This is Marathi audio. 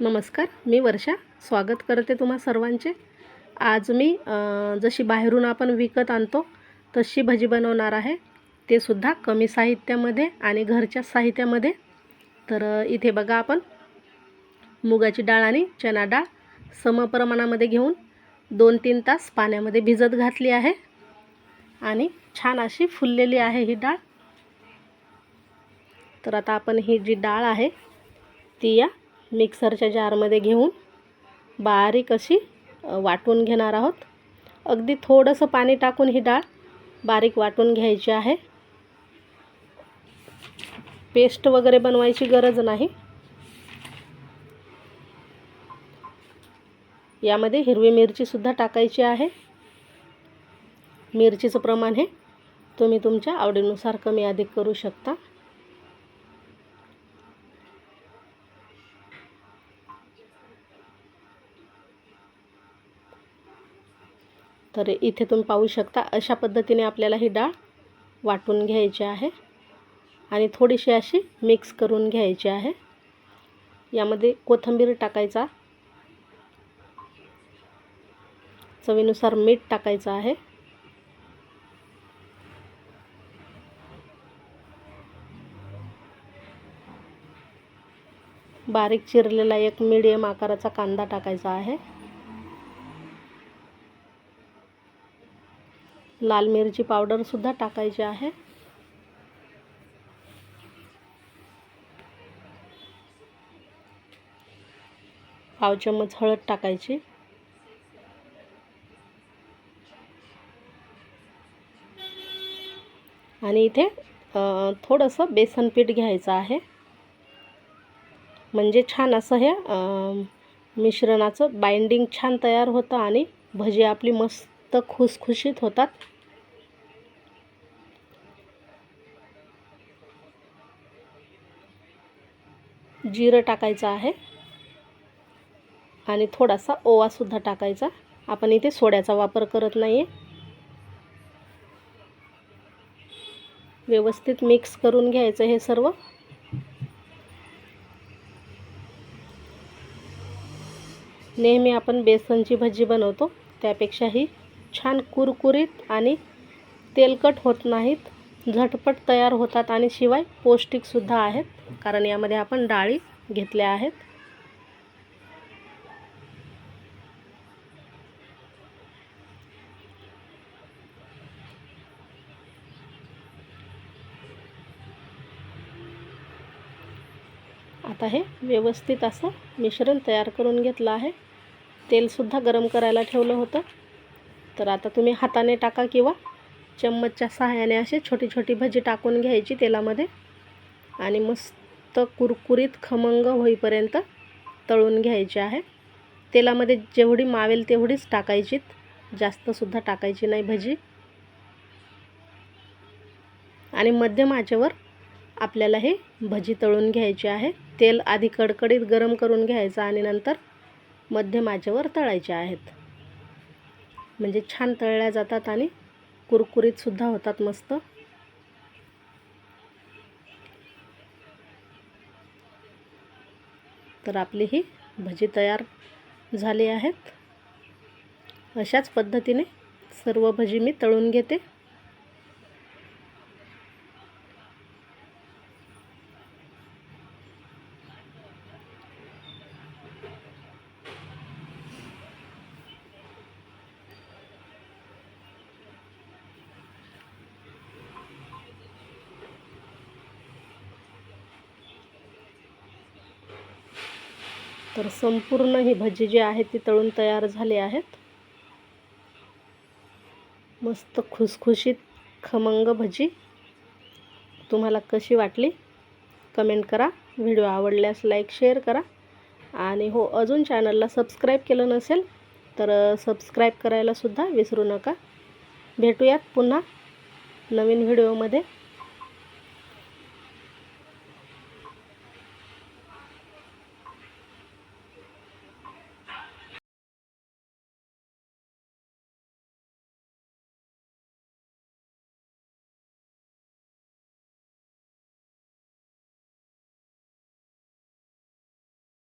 नमस्कार मी वर्षा. स्वागत करते तुम्हा सर्वांचे. आज मी जशी बाहेरून आपण विकत आणतो तशी भजी बनवणार आहे. ते सुद्धा कमी साहित्यामध्ये आणि घरच्या साहित्यामध्ये. तर इथे बघा आपण. मुगाची डाळ आणि चणा डाळ समप्रमाणामध्ये घेऊन दोन तीन तास पाण्यामध्ये भिजत घातली आहे. आणि छान अशी फुललेली आहे ही डाळ. तर आता आपण ही जी डाळ आहे ती या मिक्सरच्या जारमध्ये घेऊन बारीक अशी वाटून घेणार आहोत. अगदी थोडंसं पाणी टाकून ही डाळ बारीक वाटून घ्यायची आहे. पेस्ट वगैरे बनवायची गरज नाही. यामध्ये हिरवी मिरचीसुद्धा टाकायची आहे. मिरचीचं प्रमाण हे तुम्ही तुमच्या आवडीनुसार कमी अधिक करू शकता. तर इथे तुम्ही पाहू शकता अशा पद्धतीने आपल्याला ही डाळ वाटून घ्यायची आहे. आणि थोडीशी अशी मिक्स करून घ्यायची आहे. यामध्ये कोथिंबीर टाकायचा. चवीनुसार मीठ टाकायचं आहे. बारीक चिरलेला एक मीडियम आकाराचा कांदा टाकायचा आहे. लाल मिरची पावडरसुद्धा टाकायची आहे. पाव चम्मच हळद टाकायची. आणि इथे थोडंसं बेसन पीठ घ्यायचं आहे. म्हणजे छान असं हे मिश्रणाचं बाइंडिंग छान तयार होतं आणि भजी आपली मस्त खुसखुशीत होतात. जिरं टाकायचं आहे. आणि थोडासा ओवासुद्धा टाकायचा. आपण इथे सोड्याचा वापर करत नाही आहे व्यवस्थित मिक्स करून घ्यायचं हे सर्व. नेहमी आपण बेसनची भजी बनवतो. त्यापेक्षाही छान कुरकुरीत आणि तेलकट होत नाहीत. झटपट तयार होतात आणि शिवाय पौष्टिकसुद्धा आहेत. कारण यामध्ये आपण डाळी घेतल्या आहेत. आता हे व्यवस्थित असं मिश्रण तयार करून घेतलं आहे. तेलसुद्धा गरम करायला ठेवलं होतं. तर आता तुम्ही हाताने टाका किंवा चम्मचच्या सहाय्याने असे छोटी छोटी भजी टाकून घ्यायची तेलामध्ये. आणि मस्त कुरकुरीत खमंग होईपर्यंत तळून घ्यायची आहे. तेलामध्ये जेवढी मावेल तेवढीच टाकायचीत. जास्तसुद्धा टाकायची नाही भजी. आणि मध्यम आचेवर आपल्याला हे भजी तळून घ्यायची आहे. तेल आधी कडकडीत गरम करून घ्यायचं आणि नंतर मध्यम आचेवर तळायचे आहेत. म्हणजे छान तळल्या जातात आणि कुरकुरीतसुद्धा होतात मस्त. तर आपली ही भजी तयार झाली आहेत. अशाच पद्धतीने सर्व भजी मी तळून घेते. तर संपूर्ण ही भजी जी आहे ती तळून तयार झाली आहेत. मस्त खुसखुशीत खमंग भजी. तुम्हाला कशी वाटली? कमेंट करा. व्हिडिओ आवडल्यास लाईक शेअर करा. आणि हो अजून चॅनलला सबस्क्राईब केलं नसेल तर सबस्क्राईब करायलासुद्धा विसरू नका. भेटूयात पुन्हा नवीन व्हिडिओमध्ये.